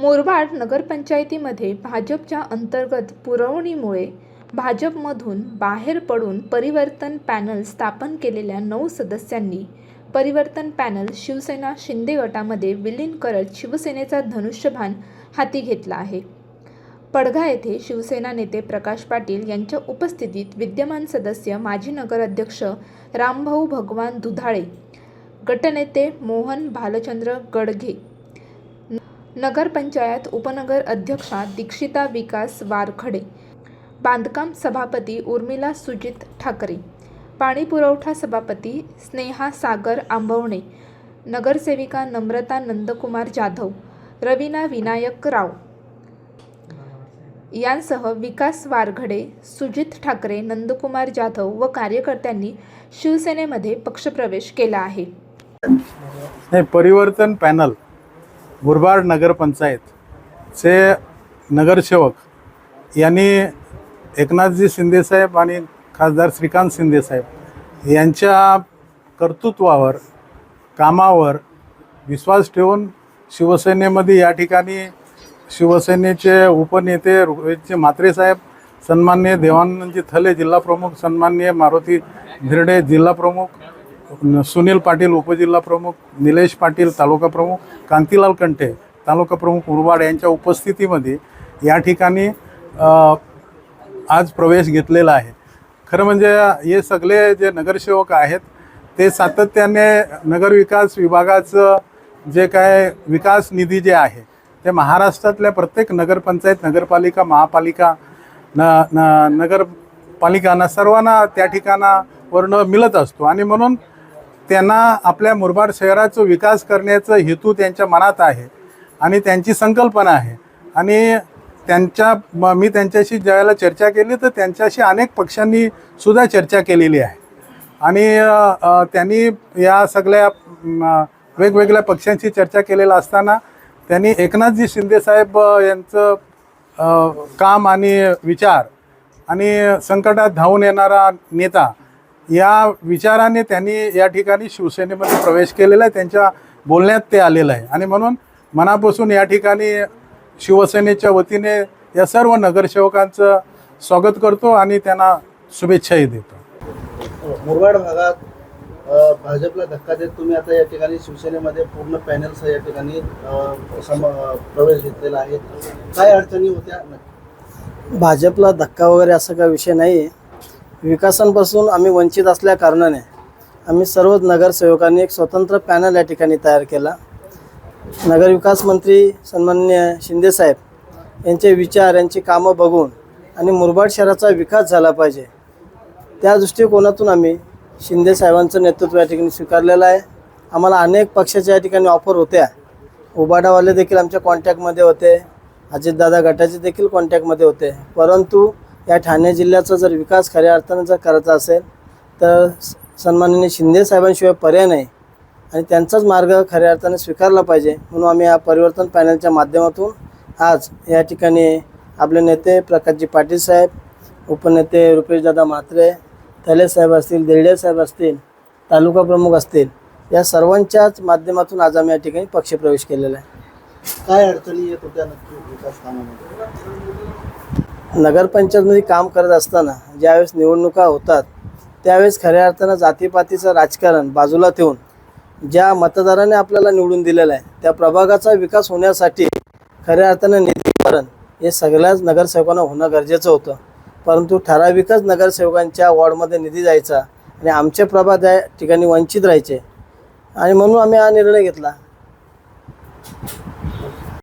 मुरबाड नगरपंचायतीमध्ये भाजपच्या अंतर्गत पुरवणीमुळे भाजपमधून बाहेर पडून परिवर्तन पॅनल स्थापन केलेल्या नऊ सदस्यांनी परिवर्तन पॅनल शिवसेना शिंदे गटामध्ये विलीन करत शिवसेनेचा धनुष्यभान हाती घेतला आहे. पडघा येथे शिवसेना नेते प्रकाश पाटील यांच्या उपस्थितीत विद्यमान सदस्य माजी नगराध्यक्ष रामभाऊ भगवान दुधाळे गटनेते मोहन भालचंद्र गडघे नगरपंचायत उपनगर अध्यक्षा दीक्षिता विकास वारखडे बांधकाम सभापती उर्मिला सुजित ठाकरे पाणी पुरवठा सभापती स्नेहा सागर आंबवणे नगरसेविका नम्रता नंदकुमार जाधव रवीना विनायक राव. यांसह विकास वारघडे सुजित ठाकरे नंदकुमार जाधव व कार्यकर्त्यांनी शिवसेनेमध्ये पक्षप्रवेश केला आहे. नाही परिवर्तन पॅनल मुरबाड नगरपंचायतचे नगरसेवक यांनी एकनाथजी शिंदेसाहेब आणि खासदार श्रीकांत शिंदेसाहेब यांच्या कर्तृत्वावर कामावर विश्वास ठेवून शिवसेनेमध्ये या ठिकाणी शिवसेनेचे उपनेते रोहितचे म्हात्रेसाहेब सन्माननीय देवानंदजी थले जिल्हाप्रमुख सन्माननीय मारुती धिरडे जिल्हाप्रमुख सुनील पाटील उपजिल्हा प्रमुख निलेश पाटील तालुका प्रमुख कांतीलाल कंठे तालुका प्रमुख उरवाड यांच्या उपस्थितीमध्ये या ठिकाणी आज प्रवेश घेतलेला आहे. खरं म्हणजे हे सगळे जे नगरसेवक आहेत ते सातत्याने नगरविकास विभागाचं जे काय विकास निधी जे आहे ते महाराष्ट्रातल्या प्रत्येक नगरपंचायत नगरपालिका महापालिका न न नगरपालिकांना सर्वांना त्या ठिकाणावरनं मिळत असतो. आणि म्हणून त्यांना आपल्या मुरबाड शहराचा विकास करण्याचा हेतू त्यांच्या मनात आहे आणि त्यांची संकल्पना आहे. आणि त्यांच्या मी त्यांच्याशी ज्यावेळेला चर्चा केली तर त्यांच्याशी अनेक पक्षांनी सुद्धा चर्चा केलेली आहे. आणि त्यांनी या सगळ्या वेगवेगळ्या पक्षांशी चर्चा केलेला असताना त्यांनी एकनाथजी शिंदेसाहेब यांचं काम आणि विचार आणि संकटात धावून येणारा नेता या विचाराने त्यांनी या ठिकाणी शिवसेनेमध्ये प्रवेश केलेला आहे. त्यांच्या बोलण्यात ते आलेलं आहे. आणि म्हणून मनापासून या ठिकाणी शिवसेनेच्या वतीने या सर्व नगरसेवकांचं स्वागत करतो आणि त्यांना शुभेच्छाही देतो. मुरबाड भागात भाजपला धक्का देत तुम्ही आता या ठिकाणी शिवसेनेमध्ये पूर्ण पॅनलसह या ठिकाणी प्रवेश घेतलेला आहे. काय अडचणी होत्या? भाजपला धक्का वगैरे असा काही विषय नाही आहे विकासांपासून आम्ही वंचित असल्या कारणाने आम्ही सर्वच नगरसेवकांनी एक स्वतंत्र पॅनल या ठिकाणी तयार केला. नगरविकास मंत्री सन्माननीय शिंदेसाहेब यांचे विचार यांची कामं बघून आणि मुरबाड शहराचा विकास झाला पाहिजे त्या दृष्टिकोनातून आम्ही शिंदेसाहेबांचं नेतृत्व या ठिकाणी स्वीकारलेलं आहे. आम्हाला अनेक पक्षाच्या या ठिकाणी ऑफर होत्या. उबाडावाले देखील आमच्या कॉन्टॅक्टमध्ये होते. अजितदादा गटाचे देखील कॉन्टॅक्टमध्ये होते. परंतु या ठाणे जिल्ह्याचा जर विकास खऱ्या अर्थानं जर करायचा असेल तर स- सन्माननीय शिंदे साहेबांशिवाय पर्याय नाही. आणि त्यांचाच मार्ग खऱ्या अर्थाने स्वीकारला पाहिजे. म्हणून आम्ही या परिवर्तन पॅनलच्या माध्यमातून आज या ठिकाणी आपले नेते प्रकाशजी पाटील साहेब उपनेते रुपेशदादा म्हात्रे थले साहेब असतील देरडे साहेब असतील तालुका प्रमुख असतील या सर्वांच्याच माध्यमातून आज आम्ही या ठिकाणी पक्षप्रवेश केलेला आहे. काय अडचणी येत होत्या नक्की विकास कामामध्ये? नगरपंचायतमध्ये काम करत असताना ज्यावेळेस निवडणुका होतात त्यावेळेस खऱ्या अर्थानं जातीपातीचं राजकारण बाजूला ठेवून ज्या मतदाराने आपल्याला निवडून दिलेलं आहे त्या प्रभागाचा विकास होण्यासाठी खऱ्या अर्थानं निधीकरण हे सगळ्याच नगरसेवकांना होणं गरजेचं होतं. परंतु ठराविकच नगरसेवकांच्या वॉर्डमध्ये निधी जायचा आणि आमचे प्रभाग त्या ठिकाणी वंचित राहायचे. आणि म्हणून आम्ही हा निर्णय घेतला.